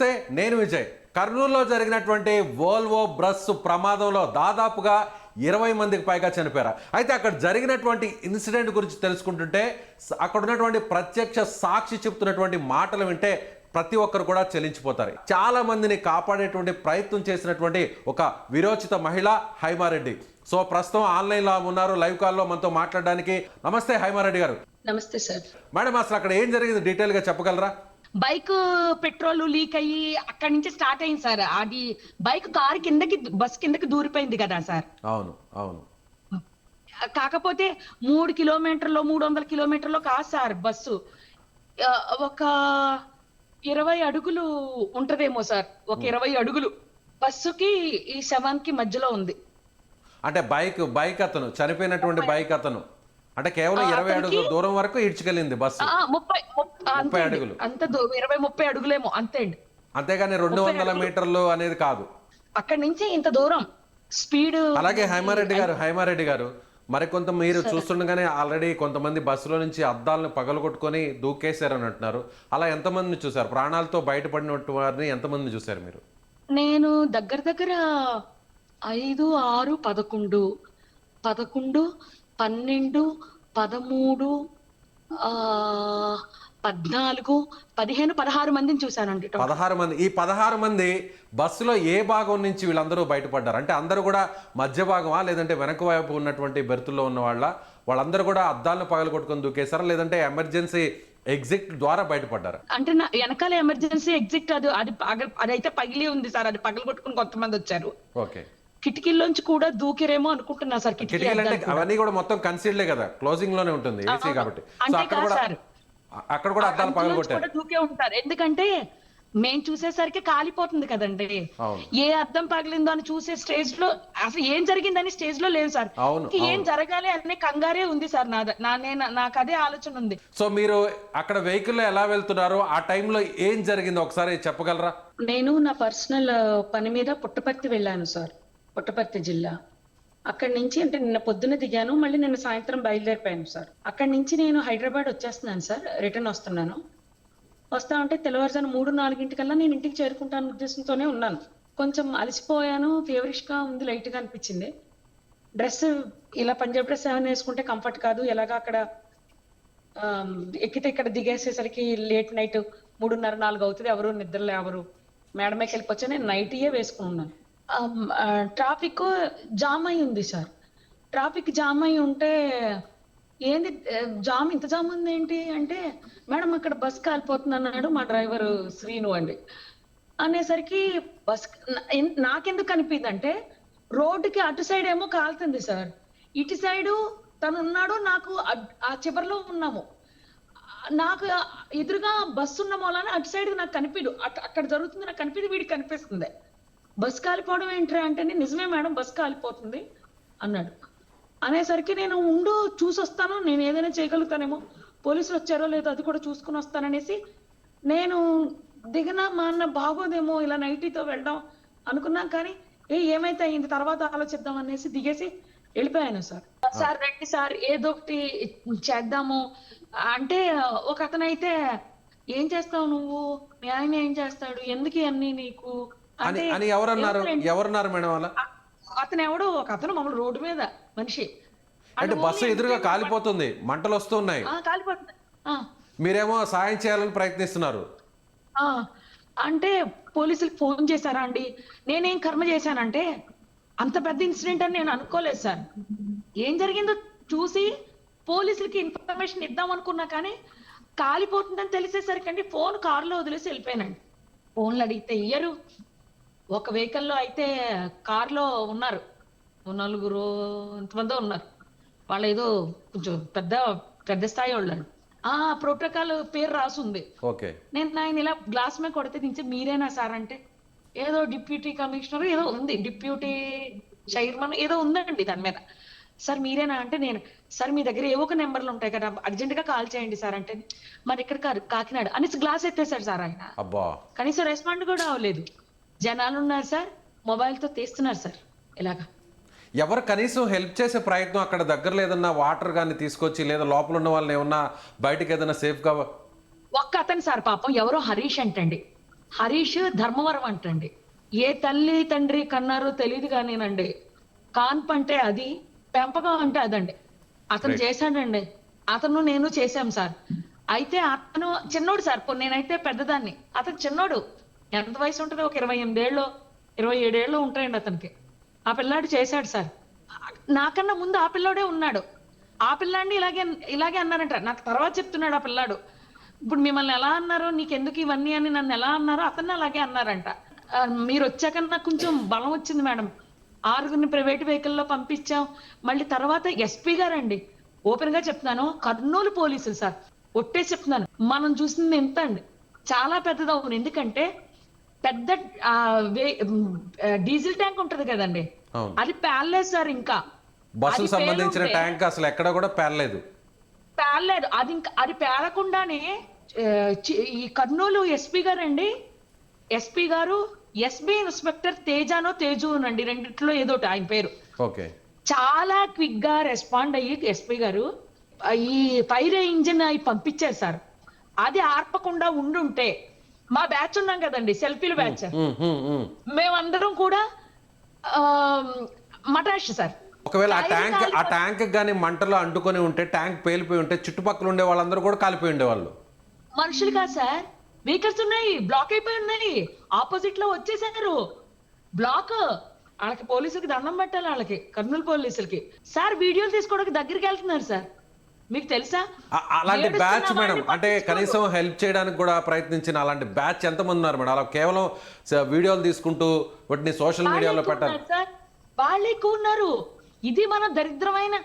నమస్తే నేను విజయ్. కర్నూలులో జరిగినటువంటి వోల్వో బ్రస్ ప్రమాదంలో దాదాపుగా ఇరవై మందికి పైగా చనిపోయారు. అయితే అక్కడ జరిగినటువంటి ఇన్సిడెంట్ గురించి తెలుసుకుంటుంటే అక్కడ ఉన్నటువంటి ప్రత్యక్ష సాక్షి చెప్తున్నటువంటి మాటలు వింటే ప్రతి ఒక్కరు కూడా చెల్లించిపోతారు చాలా మందిని కాపాడేటువంటి ప్రయత్నం చేసినటువంటి ఒక విరోచిత మహిళ హైమారెడ్డి. సో ప్రస్తుతం ఆన్లైన్లో ఉన్నారు లైవ్ కాల్లో మనతో మాట్లాడడానికి. నమస్తే హైమారెడ్డి గారు. నమస్తే సార్. మేడం అసలు అక్కడ ఏం జరిగింది? డీటెయిల్గా చెప్పగలరా? బైక్ పెట్రోల్ లీక్ అయ్యి అక్కడి నుంచి స్టార్ట్ అయింది సార్. అది బైక్ కార్ కిందకి బస్ కిందకి దూరిపోయింది కదా సార్. అవును అవును. కాకపోతే మూడు కిలోమీటర్లు మూడు వందల కిలోమీటర్లు కాదు సార్ బస్సు. ఒక ఇరవై అడుగులు ఉంటదేమో సార్. ఒక ఇరవై అడుగులు. బస్సుకి ఈ శవానికి మధ్యలో ఉంది. అంటే బైక్ బైక్ అతను చనిపోయినటువంటి బైక్ అతను. అంటే కేవలం ఇరవై అడుగుల దూరం వరకు ఈడ్చుకెళ్ళింది బస్సు. ముప్పై ముప్ప-. అడుగులు. అంత ఇరవై ముప్పై అడుగులేమో అంతే అండి. అంతేగాని రెండు వందల మీటర్లు అనేది కాదు. అక్కడి నుంచి ఇంత దూరం స్పీడ్ అలాగే హైమారెడ్డి గారు హైమారెడ్డి గారు మరికొంత మీరు చూస్తుండగానే ఆల్రెడీ కొంతమంది బస్సులో నుంచి అద్దాలను పగలగొట్టుకొని దూకేశారని అంటున్నారు అలా ఎంతమందిని చూశారు? ప్రాణాలతో బయటపడినట్టు వారిని ఎంతమందిని చూశారు మీరు? నేను దగ్గర దగ్గర ఐదు ఆరు పదకొండు పదకొండు పన్నెండు పదమూడు ఆ పద్నాలుగు పదిహేను పదహారు మందిని చూశానండి. పదహారు మంది. ఈ పదహారు మంది బస్సులో ఏ భాగం నుంచి వీళ్ళందరూ బయటపడ్డారు? అంటే అందరూ కూడా మధ్య భాగమా? లేదంటే వెనక వైపు ఉన్నటువంటి బెర్తుల్లో ఉన్న వాళ్ళ? వాళ్ళందరూ కూడా అద్దాలను పగలగొట్టుకొని దూకేశారా? లేదంటే ఎమర్జెన్సీ ఎగ్జిట్ ద్వారా బయటపడ్డారా? అంటే నా వెనకాల ఎమర్జెన్సీ ఎగ్జిట్ అది అది అదైతే పగిలి ఉంది సార్. అది పగలు కొట్టుకుని కొంతమంది వచ్చారు. ఓకే. కిటికీల్లోంచి కూడా దూకిరేమో అనుకుంటున్నా సార్ కిటికీ కిటికీలు అంటే. అవన్నీ కూడా మొత్తం కన్సీల్డే కదా క్లోజింగ్లోనే ఉంటుంది ఏసీ. కాబట్టి అంటే అక్కడ కూడా సార్. అ- అక్కడ కూడా అద్దాలు పగలగొట్టారు దూకే ఉంటారు ఎందుకంటే మేం చూసేసరికి కాలిపోతుంది కదండి. ఏ అద్దం పగిలిందో అని చూసే స్టేజ్లో అసలు ఏం జరిగిందని స్టేజ్లో లేదు సార్ ఏం. జరగాలి అనే కంగారే ఉంది సార్ నా నా నేను నాకు అదే ఆలోచన ఉంది సో మీరు అక్కడ వెహికల్లో ఎలా వెళ్తున్నారో ఆ టైంలో ఏం జరిగిందో ఒకసారి చెప్పగలరా నేను నా పర్సనల్ పని మీద పుట్టపర్తి వెళ్ళాను సార్ పుట్టపర్తి జిల్లా. అక్కడి నుంచి అంటే నిన్న పొద్దున్న దిగాను మళ్ళీ నిన్న సాయంత్రం బయలుదేరిపోయాను సార్. అక్కడి నుంచి నేను హైదరాబాద్ వచ్చేస్తున్నాను సార్ రిటర్న్ వస్తున్నాను. వస్తా ఉంటే తెల్లవారుజాను మూడు నాలుగింటికల్లా నేను ఇంటికి చేరుకుంటాను ఉద్దేశంతోనే ఉన్నాను. కొంచెం అలసిపోయాను ఫేవరిష్గా ఉంది లైట్గా అనిపించింది. డ్రెస్ ఇలా పంజాబ్ డ్రెస్ ఏమైనా వేసుకుంటే కంఫర్ట్ కాదు ఎలాగా అక్కడ ఎక్కితే ఇక్కడ దిగేసేసరికి లేట్ నైట్ మూడున్నర నాలుగు అవుతుంది ఎవరు నిద్రలో ఎవరు మేడమేకి వెళ్ళిపోవచ్చా నేను నైటీయే వేసుకుని ఉన్నాను Um, uh, ట్రాఫిక్ జామ్ అయి ఉంది సార్ ట్రాఫిక్ జామ్ అయి ఉంటే ఏంది uh, జామ్ ఇంత జామ్ ఉంది ఏంటి? అంటే మేడం అక్కడ బస్ కాలిపోతుంది అన్నాడు మా డ్రైవర్ శ్రీను అండి. అనేసరికి బస్ నాకెందుకు అనిపింది అంటే రోడ్డుకి అటు సైడ్ ఏమో కాలుతుంది సార్ ఇటు సైడు తను ఉన్నాడు నాకు ఆ చివరిలో ఉన్నాము. నాకు ఎదురుగా బస్సు ఉన్న మూలాన అటు సైడ్ నాకు కనిపిడు. అక్కడ జరుగుతుంది నాకు కనిపిది వీడికి కనిపిస్తుంది. బస్ కాలిపోవడం ఏంట్రా అంటే నిజమే మేడం బస్ కాలిపోతుంది అన్నాడు. అనేసరికి నేను ఉండు చూసి వస్తాను నేను ఏదైనా చేయగలుగుతానేమో. పోలీసులు వచ్చారో లేదో అది కూడా చూసుకుని వస్తాననేసి నేను దిగిన మా అన్న బాగోదేమో ఇలా నైటీతో వెళ్ళడం అనుకున్నాం కానీ ఏ ఏమైతే అయింది తర్వాత ఆలోచిద్దాం అనేసి దిగేసి వెళ్ళిపోయాను సార్. సార్ రండి సార్ ఏదో ఒకటి చేద్దాము. అంటే ఒక అతనైతే ఏం చేస్తావు నువ్వు? మీ ఆయన ఏం చేస్తాడు? ఎందుకు ఇవన్నీ నీకు? అని అని ఎవరన్నారు? ఎవరన్నారు మేడం అలా? అతను ఎవడో ఒక అతను మామూలు రోడ్డు మీద మనిషి. అంటే బస్సు ఎదురుగా కాలిపోతుంది మంటలు వస్తున్నాయి ఆ, కాలిపోతుంది. ఆ, మీరేమో సాయం చేయాలని ప్రయత్నిస్తున్నారు. ఆ. అంటే పోలీసులకు ఫోన్ చేశారా అండి? నేనేం కర్మ చేశానంటే అంత పెద్ద ఇన్సిడెంట్ అని నేను అనుకోలేదు సార్. ఏం జరిగిందో చూసి పోలీసులకి ఇన్ఫర్మేషన్ ఇద్దాం అనుకున్నా కానీ కాలిపోతుందని తెలిసేసరికి అండి ఫోన్ కారులో వదిలేసి వెళ్ళిపోయానండి. ఫోన్లు అడిగితే ఇయ్యరు. ఒక వెహికల్లో అయితే కార్లో ఉన్నారు. నలుగురు ఎంతమందో ఉన్నారు. వాళ్ళు ఏదో కొంచెం పెద్ద పెద్ద స్థాయి వాళ్ళు ఆ ప్రోటోకాల్ పేరు రాసుంది. ఓకే. నేను ఆయన ఇలా గ్లాస్ మీద కొడితే దించి మీరేనా సార్ అంటే ఏదో డిప్యూటీ కమిషనర్ ఏదో ఉంది. డిప్యూటీ చైర్మన్ ఏదో ఉందండి దాని మీద. సార్ మీరేనా అంటే నేను సార్ మీ దగ్గర ఏవో ఒక నెంబర్లు ఉంటాయి కదా అర్జెంట్గా కాల్ చేయండి సార్ అంటే మరి ఇక్కడ కాకినాడ అనేసి గ్లాస్ ఎత్తేసారు సార్ ఆయన. కనీసం రెస్పాండ్ కూడా అవ్వలేదు. జనాలు ఉన్నారు సార్ మొబైల్తో తీస్తున్నారు సార్ ఇలాగా. ఎవరు కనీసం హెల్ప్ చేసే ప్రయత్నం అక్కడ దగ్గరలో ఏదన్నా వాటర్ కానీ తీసుకొచ్చి లేదా లోపల ఉన్న వాళ్ళని ఏమన్నా బయటకు ఏదైనా సేఫ్గా ఒక్క అతను సార్ పాపం ఎవరో హరీష్ అంటండి. హరీష్ ధర్మవరం అంటండి. ఏ తల్లి తండ్రి కన్నారో తెలియదు కానీనండి. కాన్పు అంటే అది పెంపకం అంటే అదండి. అతను. చేశాడండి. అతను నేను చేశాం సార్. అయితే అతను చిన్నోడు సార్ నేనైతే పెద్దదాన్ని. అతను చిన్నోడు. ఎంత వయసు ఉంటుంది? ఒక ఇరవై ఎనిమిదేళ్ళు ఇరవై ఏడేళ్ళు ఉంటాయండి అతనికి. ఆ పిల్లాడు చేశాడు సార్. నాకన్నా ముందు ఆ పిల్లోడే ఉన్నాడు. ఆ పిల్లాడిని ఇలాగే ఇలాగే అన్నారంట. నాకు తర్వాత చెప్తున్నాడు ఆ పిల్లాడు. ఇప్పుడు మిమ్మల్ని ఎలా అన్నారో? నీకెందుకు ఇవన్నీ అని నన్ను ఎలా అన్నారో అతన్ని అలాగే అన్నారంట. మీరు వచ్చాక నాకు కొంచెం బలం వచ్చింది మేడం. ఆరుగురిని ప్రైవేట్ వెహికల్లో పంపించాం. మళ్ళీ తర్వాత ఎస్పీ గారండి. ఓపెన్గా చెప్తున్నాను. కర్నూలు పోలీసులు సార్. ఒట్టే చెప్తున్నాను. మనం చూసింది ఎంత అండి? చాలా పెద్దదవును. ఎందుకంటే పెద్ద డీజిల్ ట్యాంక్ ఉంటది కదండి. అది పేర్లేదు సార్ ఇంకా. బస్సుకు అది సంబంధించిన ట్యాంక్ అసలు ఎక్కడ కూడా పేర్లేదు పేర్లేదు అది ఇంకా అది పేరకుండానే ఈ కర్నూలు ఎస్పీ గారండి ఎస్పీ గారు ఎస్బీ ఇన్స్పెక్టర్ తేజానో తేజునండి రెండిట్లో ఏదోటి ఆయన పేరు. ఓకే. చాలా క్విక్గా రెస్పాండ్ అయ్యి ఎస్పీ గారు ఈ ఫైర్ ఇంజిన్ అవి పంపించారు సార్. అది ఆర్పకుండా ఉండుంటే మా బ్యాచ్ ఉన్నాం కదండి సెల్ఫీలు బ్యాచ్. మేమందరం కూడా మటాష్ సార్. ఒకవేళ ఆ ట్యాంక్ ఆ ట్యాంక్ కానీ మంటలో అంటుకొని ఉంటే ట్యాంక్ పేలిపోయి ఉంటే చుట్టుపక్కల ఉండే వాళ్ళందరూ కూడా కాలిపోయి ఉండేవాళ్ళు. మనుషులు కాదు సార్. వెహికల్స్ ఉన్నాయి బ్లాక్ అయిపోయి ఉన్నాయి. ఆపోజిట్లో వచ్చేసారు. బ్లాక్ వాళ్ళకి పోలీసులకి దండం పెట్టాలి వాళ్ళకి కర్నూలు పోలీసులకి. సార్ వీడియోలు తీసుకోవడానికి దగ్గరికి వెళ్తున్నారు సార్. మీకు తెలుసా? అలాంటి బ్యాచ్ మేడం అంటే. కనీసం హెల్ప్ చేయడానికి కూడా ప్రయత్నించిన అలాంటి బ్యాచ్ ఎంతమంది ఉన్నారు మేడం? అలా కేవలం వీడియోలు తీసుకుంటూ వాటిని సోషల్ మీడియాలో సార్. వాళ్ళు ఎక్కువ ఉన్నారు. ఇది మన దరిద్రమైన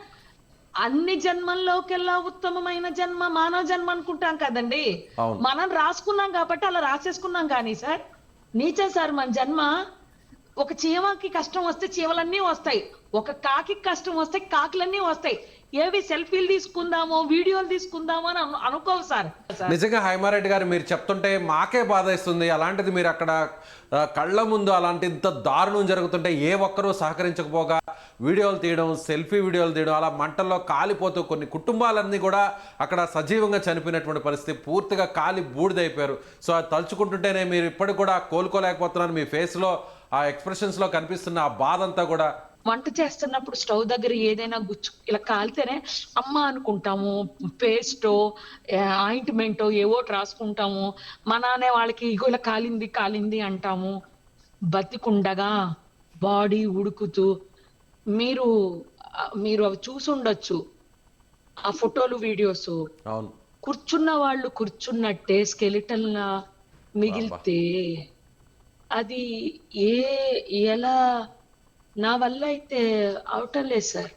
అన్ని జన్మల్లోకెల్లా ఉత్తమమైన జన్మ మానవ జన్మ అనుకుంటాం కదండి. మనం రాసుకున్నాం కాబట్టి అలా రాసేసుకున్నాం కానీ సార్ నీచే సార్ మన జన్మ ఒక చీమకి కష్టం వస్తే చీమలన్నీ వస్తాయి. ఒక కాకి కష్టం వస్తే కాకులన్నీ వస్తాయి. ఏవి సెల్ఫీలు తీసుకుందామో వీడియోలు తీసుకుందామో అని అనుకోవు సార్. నిజంగా హైమారెడ్డి గారు మీరు చెప్తుంటే మాకే బాధ ఇస్తుంది అలాంటిది మీరు అక్కడ కళ్ళ ముందు అలాంటి ఇంత దారుణం జరుగుతుంటే ఏ ఒక్కరూ సహకరించకపోగా వీడియోలు తీయడం సెల్ఫీ వీడియోలు తీయడం అలా మంటల్లో కాలిపోతూ కొన్ని కుటుంబాలన్నీ కూడా అక్కడ సజీవంగా చనిపోయినటువంటి పరిస్థితి పూర్తిగా కాలి బూడిదైపోయారు. సో అది తలుచుకుంటుంటేనే మీరు ఇప్పటికి కూడా కోలుకోలేకపోతున్నారు. మీ ఫేస్లో ఆ ఎక్స్ప్రెషన్స్లో కనిపిస్తున్న ఆ బాధ అంతా కూడా వంట చేస్తున్నప్పుడు స్టవ్ దగ్గర ఏదైనా గుచ్చు ఇలా కాలితేనే అమ్మ అనుకుంటాము పేస్టో ఆయింట్మెంటో ఏవో రాసుకుంటాము. మా నాన్న వాళ్ళకి ఇగో ఇలా కాలింది కాలింది అంటాము. బతికుండగా బాడీ ఉడుకుతూ మీరు మీరు అవి చూసి ఉండొచ్చు. ఆ ఫోటోలు వీడియోస్. కూర్చున్న వాళ్ళు కూర్చున్నట్టే స్కెలిటన్ మిగిలితే అది ఏ ఎలా నా వల్ల అయితే అవటం లేదు సార్.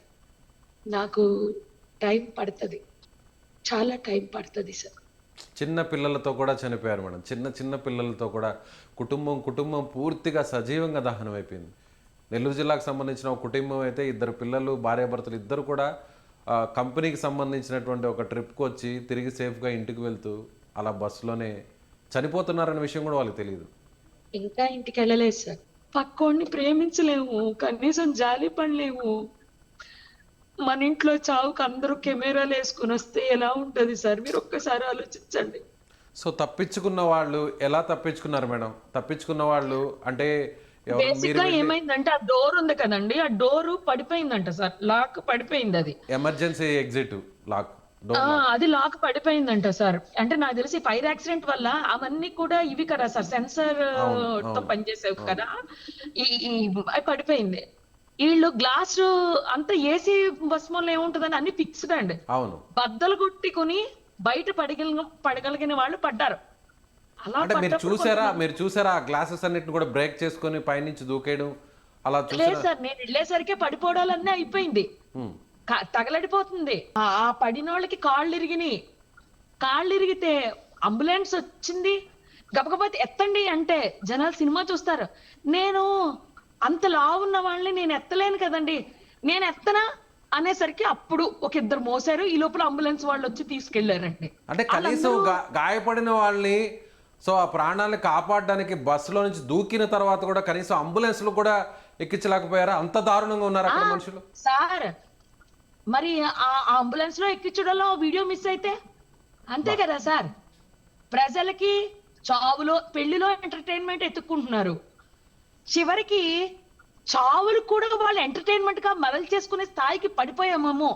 నాకు టైం పడుతుంది. చాలా టైం పడుతుంది సార్. చిన్న పిల్లలతో కూడా చనిపోయారు మేడం. చిన్న చిన్న పిల్లలతో కూడా కుటుంబం కుటుంబం పూర్తిగా సజీవంగా దహనం అయిపోయింది. నెల్లూరు జిల్లాకు సంబంధించిన ఒక కుటుంబం అయితే ఇద్దరు పిల్లలు భార్యాభర్తలు ఇద్దరు కూడా కంపెనీకి సంబంధించినటువంటి ఒక ట్రిప్కి వచ్చి తిరిగి సేఫ్గా ఇంటికి వెళ్తూ అలా బస్సులోనే చనిపోతున్నారనే విషయం కూడా వాళ్ళకి తెలియదు ఇంకా ఇంటికి వెళ్ళలేదు సార్. పక్కోడిని ప్రేమించలేము కనీసం జాలి పడలేము మన ఇంట్లో చావుకు అందరూ కెమెరాలు వేసుకుని వస్తే ఎలా ఉంటది సార్? మీరు ఒక్కసారి ఆలోచించండి. సో తప్పించుకున్న వాళ్ళు ఎలా తప్పించుకున్నారు మేడం? తప్పించుకున్న వాళ్ళు అంటే ఎవరు బేసిక్ మీరు గా ఏమైందంటే ఆ డోర్ ఉంది కదండి ఆ డోర్ పడిపోయిందంట సార్. లాక్ పడిపోయింది అది. Emergency exit lock. అది లాక్ పడిపోయిందంట సార్. అంటే నాకు తెలిసి ఫైర్ యాక్సిడెంట్ వల్ల అవన్నీ కూడా ఇవి కదా సార్ సెన్సర్తో పనిచేసేవి కదా. అవి పడిపోయింది. వీళ్ళు గ్లాస్ అంతా ఏసీ భస్మంలో ఏముంటదని అన్ని ఫిక్స్డ్ అండి. అవును. బద్దలు కొట్టుకుని బయట పడగలిగిన పడగలిగిన వాళ్ళు పడ్డారు. అలా అంటే మీరు చూసారా మీరు చూసారా ఆ గ్లాసెస్ అన్నిటిని కూడా బ్రేక్ చేసుకొని పైనుంచి దూకేయడం? అలా లేదు సార్ నేను వెళ్ళేసరికి పడిపోవడాలన్నీ అయిపోయింది. తగలడిపోతుంది. ఆ పడినోళ్ళకి కాళ్ళు ఇరిగినాయి కాళ్ళు ఇరిగితే అంబులెన్స్ వచ్చింది. గబగబా ఎత్తండి అంటే జనాలు సినిమా చూస్తారు. నేను అంత లావు ఉన్న వాళ్ళని నేను ఎత్తలేను కదండి. నేను ఎత్తనా? అనేసరికి అప్పుడు ఒక ఇద్దరు మోసారు. ఈ లోపల అంబులెన్స్ వాళ్ళు వచ్చి తీసుకెళ్ళారండి. అంటే కనీసం గాయపడిన వాళ్ళని సో ఆ ప్రాణాలను కాపాడడానికి బస్సులో నుంచి దూకిన తర్వాత కూడా కనీసం అంబులెన్స్లు కూడా ఎక్కించలేకపోయారా? అంత దారుణంగా ఉన్నారు అక్కడ మనుషులు. సార్ మరి ఆ అంబులెన్స్లో ఎక్కించడంలో వీడియో మిస్ అయితే? అంతే కదా సార్. ప్రజలకి చావులో పెళ్ళిలో ఎంటర్టైన్మెంట్ ఎత్తుక్కుంటున్నారు. చివరికి చావులు కూడా వాళ్ళు ఎంటర్టైన్మెంట్గా మరలు చేసుకునే స్థాయికి పడిపోయామేమో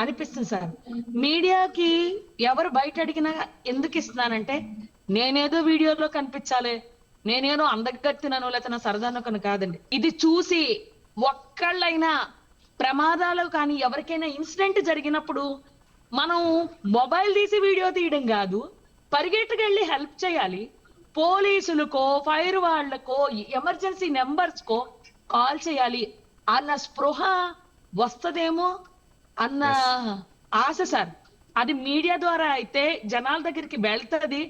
అనిపిస్తుంది సార్. మీడియాకి ఎవరు బయట అడిగినా ఎందుకు ఇస్తున్నానంటే నేనేదో వీడియోలో కనిపించాలి నేనేదో అందగత్తినను లేకపోతే నా సరదానో కను కాదండి. ఇది చూసి ఒక్కళ్ళైనా ప్రమాదాలు కానీ ఎవరికైనా ఇన్సిడెంట్ జరిగినప్పుడు మనం మొబైల్ తీసి వీడియో తీయడం కాదు పరిగెట్టుకెళ్ళి హెల్ప్ చేయాలి. పోలీసులకో ఫైర్ వాళ్ళకో ఎమర్జెన్సీ నెంబర్స్ కో కాల్ చేయాలి. అన్న స్పృహ వస్తదేమో అన్న ఆశ సార్. అది మీడియా ద్వారా అయితే జనాల దగ్గరికి వెళ్తది.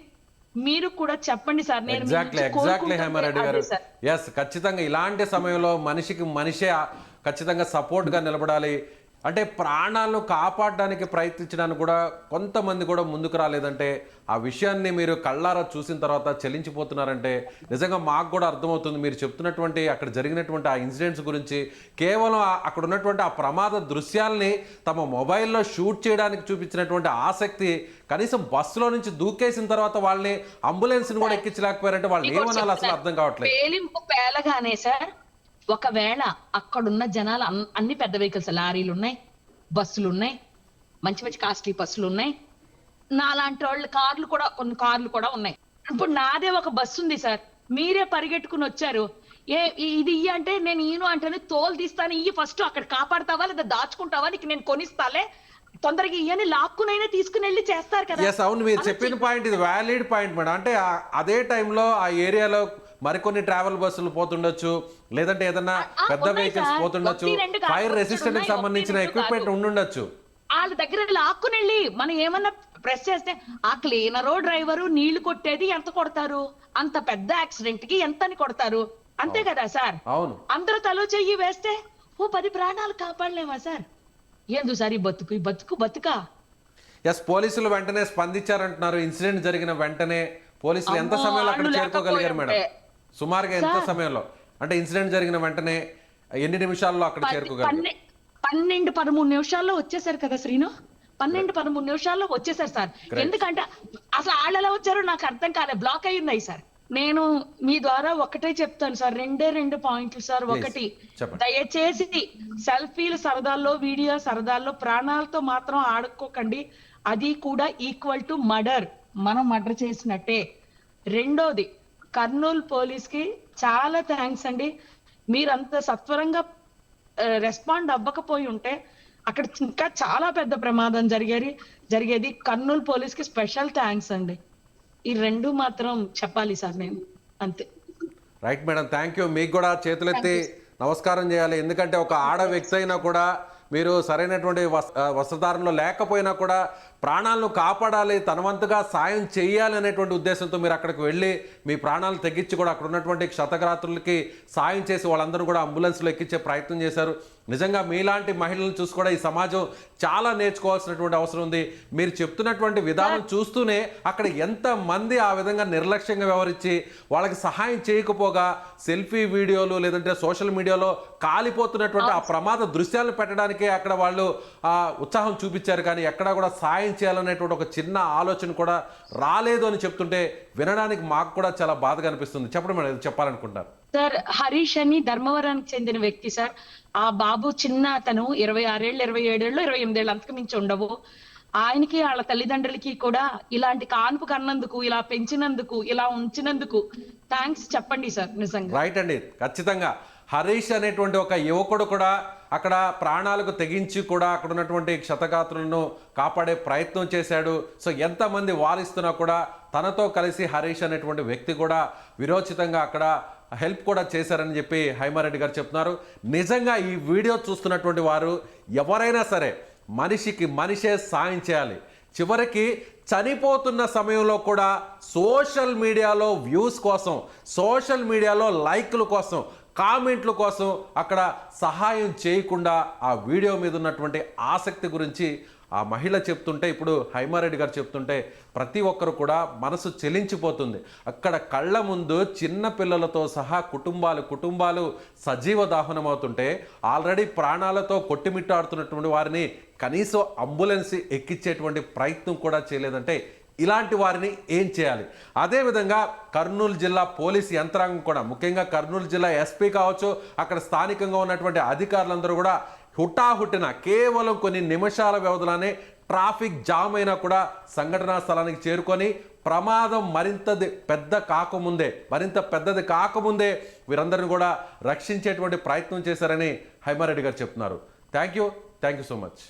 మీరు కూడా చెప్పండి సార్. నేను ఎగ్జాక్ట్లీ ఎగ్జాక్ట్లీ హేమారెడ్డి గారు. ఎస్ ఖచ్చితంగా ఇలాంటి సమయంలో మనిషికి మనిషే ఖచ్చితంగా సపోర్ట్గా నిలబడాలి. అంటే ప్రాణాలను కాపాడడానికి ప్రయత్నించడానికి కూడా కొంతమంది కూడా ముందుకు రాలేదంటే ఆ విషయాన్ని మీరు కళ్ళారా చూసిన తర్వాత చెల్లించిపోతున్నారంటే నిజంగా మాకు కూడా అర్థమవుతుంది. మీరు చెప్తున్నటువంటి అక్కడ జరిగినటువంటి ఆ ఇన్సిడెంట్స్ గురించి కేవలం అక్కడ ఉన్నటువంటి ఆ ప్రమాద దృశ్యాల్ని తమ మొబైల్లో షూట్ చేయడానికి చూపించినటువంటి ఆసక్తి కనీసం బస్సులో నుంచి దూకేసిన తర్వాత వాళ్ళని అంబులెన్స్ని కూడా ఎక్కించలేకపోయారంటే వాళ్ళు ఏమనాలి అసలు. అర్థం కావట్లేదు. పేలింపు పేలగానే సార్ ఒకవేళ అక్కడున్న జనాలు అన్- అన్ని పెద్ద వెహికల్స్ లారీలు ఉన్నాయి బస్సులు ఉన్నాయి మంచి మంచి కాస్ట్లీ బస్సులు ఉన్నాయి నాలాంటి వాళ్ళ కార్లు కూడా కొన్ని కార్లు కూడా ఉన్నాయి. ఇప్పుడు నాదే ఒక బస్సు ఉంది సార్. మీరే పరిగెట్టుకుని వచ్చారు. ఏ ఇది ఇయ్య అంటే నేను ఈను అంటేనే తోలు తీస్తాను ఇయ్యి ఫస్ట్ అక్కడ కాపాడతావా లేదా దాచుకుంటావా నీకు నేను కొనిస్తాలే? తొందరగా ఇయ్యని లాక్కునైనా తీసుకుని వెళ్ళి చేస్తారు కదా. ఎస్ అవును మీరు చెప్పిన పాయింట్ ఇది వ్యాలిడ్ పాయింట్ మేడం అంటే అదే టైంలో ఆ ఏరియాలో మరికొన్ని ట్రావెల్ బస్సులు పోతుండొచ్చు లేదంటే ఏదన్నా పెద్ద ఉన్నాయి వెహికల్స్. పోతుండొచ్చు ఫైర్ రెసిస్టెంట్కి సంబంధించిన ఎక్విప్మెంట్. ఉండుండొచ్చు. వాళ్ళ దగ్గర లాక్కుని వెళ్ళి మనం ఏమన్నా ప్రెస్ చేస్తే ఆ క్లీనరో డ్రైవరు నీళ్ళు కొట్టేది ఎంత కొడతారు? అంత పెద్ద యాక్సిడెంట్కి ఎంత అని కొడతారు? అంతే కదా సార్? అవును. అందరూ తలో చెయ్యి వేస్తే ఓ పది ప్రాణాలు కాపాడలేమా సార్? ఏందు సార్ ఈ బతుకు ఈ బతుకు బతుకా? ఎస్ పోలీసులు వెంటనే స్పందించారంటున్నారు. ఇన్సిడెంట్ జరిగిన వెంటనే పోలీసులు ఎంత సమయంలో అక్కడ చేరుకోగలిగారు మేడం? సుమారుగా ఎంత. సమయంలో? అంటే ఇన్సిడెంట్ జరిగిన వెంటనే ఎన్ని నిమిషాల్లో అక్కడ పన్నెండు పదమూడు నిమిషాల్లో వచ్చేసారు కదా శ్రీను? పన్నెండు పదమూడు నిమిషాల్లో వచ్చేసారు సార్. ఎందుకంటే అసలు వాళ్ళు ఎలా వచ్చారో నాకు అర్థం కాలే. బ్లాక్ అయి ఉన్నాయి సార్. నేను మీ ద్వారా ఒకటే చెప్తాను సార్. రెండే రెండు పాయింట్లు సార్. ఒకటి. దయచేసి సెల్ఫీలు సరదాల్లో వీడియో సరదాల్లో ప్రాణాలతో మాత్రం ఆడుకోకండి. అది కూడా ఈక్వల్ టు మర్డర్. మనం మర్డర్ చేసినట్టే. రెండోది కర్నూలు పోలీస్కి చాలా థ్యాంక్స్ అండి. మీరంత సత్వరంగా రెస్పాండ్ అవ్వకపోయి ఉంటే అక్కడ ఇంకా చాలా పెద్ద ప్రమాదం జరిగేది జరిగేది కర్నూలు పోలీస్కి స్పెషల్ థ్యాంక్స్ అండి. ఈ రెండు మాత్రం చెప్పాలి సార్ నేను అంతే. Right madam thank you. మీకు కూడా చేతులెత్తి నమస్కారం చేయాలి. ఎందుకంటే ఒక ఆడ వ్యక్తి అయినా కూడా మీరు సరైనటువంటి వస్త్రధారణలో లేకపోయినా కూడా ప్రాణాలను కాపాడాలి తన వంతుగా సాయం చేయాలి అనేటువంటి ఉద్దేశంతో మీరు అక్కడికి వెళ్ళి మీ ప్రాణాలు తెగించి కూడా అక్కడ ఉన్నటువంటి క్షతగాత్రులకి సాయం చేసి వాళ్ళందరూ కూడా అంబులెన్స్లో ఎక్కించే ప్రయత్నం చేశారు. నిజంగా మీలాంటి మహిళలను చూసి కూడా ఈ సమాజం చాలా నేర్చుకోవాల్సినటువంటి అవసరం ఉంది. మీరు చెప్తున్నటువంటి విధానం చూస్తూనే అక్కడ ఎంత మంది ఆ విధంగా నిర్లక్ష్యంగా వ్యవహరించి వాళ్ళకి సహాయం చేయకపోగా సెల్ఫీ వీడియోలు లేదంటే సోషల్ మీడియాలో కాలిపోతున్నటువంటి ఆ ప్రమాద దృశ్యాలను పెట్టడానికే అక్కడ వాళ్ళు ఉత్సాహం చూపించారు. కానీ ఎక్కడా కూడా సాయం చేయాలనేటువంటి ఒక చిన్న ఆలోచన కూడా రాలేదు అని చెప్తుంటే వినడానికి మాకు కూడా చాలా బాధగా అనిపిస్తుంది. చెప్పడం మేడం చెప్పాలనుకుంటారు సార్ హరీష్ అని ధర్మవరానికి చెందిన వ్యక్తి సార్. ఆ బాబు చిన్న అతను ఇరవై ఆరేళ్ళు ఇరవై ఏడేళ్ళు ఇరవై ఎనిమిదేళ్ళు అంతకు మించి ఉండవు. ఆయనకి వాళ్ళ తల్లిదండ్రులకి కూడా ఇలాంటి కాన్పు కన్నందుకు ఇలా పెంచినందుకు ఇలా ఉంచినందుకు థ్యాంక్స్ చెప్పండి సార్ నిజంగా. రైట్ అండి. ఖచ్చితంగా. హరీష్ అనేటువంటి ఒక యువకుడు కూడా అక్కడ ప్రాణాలకు తెగించి కూడా అక్కడ ఉన్నటువంటి క్షతగాత్రులను కాపాడే ప్రయత్నం చేశాడు. సో ఎంతమంది వారిస్తున్నా కూడా తనతో కలిసి హరీష్ అనేటువంటి వ్యక్తి కూడా విరోచితంగా అక్కడ హెల్ప్ కూడా చేశారని చెప్పి హైమారెడ్డి గారు చెప్తున్నారు. నిజంగా ఈ వీడియో చూస్తున్నటువంటి వారు ఎవరైనా సరే మనిషికి మనిషే సాయం చేయాలి. చివరికి చనిపోతున్న సమయంలో కూడా సోషల్ మీడియాలో వ్యూస్ కోసం సోషల్ మీడియాలో లైక్ల కోసం కామెంట్ల కోసం అక్కడ సహాయం చేయకుండా ఆ వీడియో మీద ఉన్నటువంటి ఆసక్తి గురించి ఆ మహిళ చెప్తుంటే ఇప్పుడు హైమారెడ్డి గారు చెప్తుంటే ప్రతి ఒక్కరు కూడా మనసు చెలించిపోతుంది. అక్కడ కళ్ళ ముందు చిన్న పిల్లలతో సహా కుటుంబాలు కుటుంబాలు సజీవ దాహనం అవుతుంటే ఆల్రెడీ ప్రాణాలతో కొట్టిమిట్టాడుతున్నటువంటి వారిని కనీసం అంబులెన్స్ ఎక్కించేటువంటి ప్రయత్నం కూడా చేయలేదంటే ఇలాంటి వారిని ఏం చేయాలి? అదేవిధంగా కర్నూలు జిల్లా పోలీస్ యంత్రాంగం కూడా ముఖ్యంగా కర్నూలు జిల్లా ఎస్పీ కావచ్చు అక్కడ స్థానికంగా ఉన్నటువంటి అధికారులందరూ కూడా హుటాహుటిన కేవలం కొన్ని నిమిషాల వ్యవధిలోనే ట్రాఫిక్ జామ్ అయినా కూడా సంఘటనా స్థలానికి చేరుకొని ప్రమాదం మరింతది పెద్ద కాకముందే మరింత పెద్దది కాకముందే వీరందరిని కూడా రక్షించేటువంటి ప్రయత్నం చేశారని హైమారెడ్డి గారు చెప్తున్నారు. Thank you thank you so much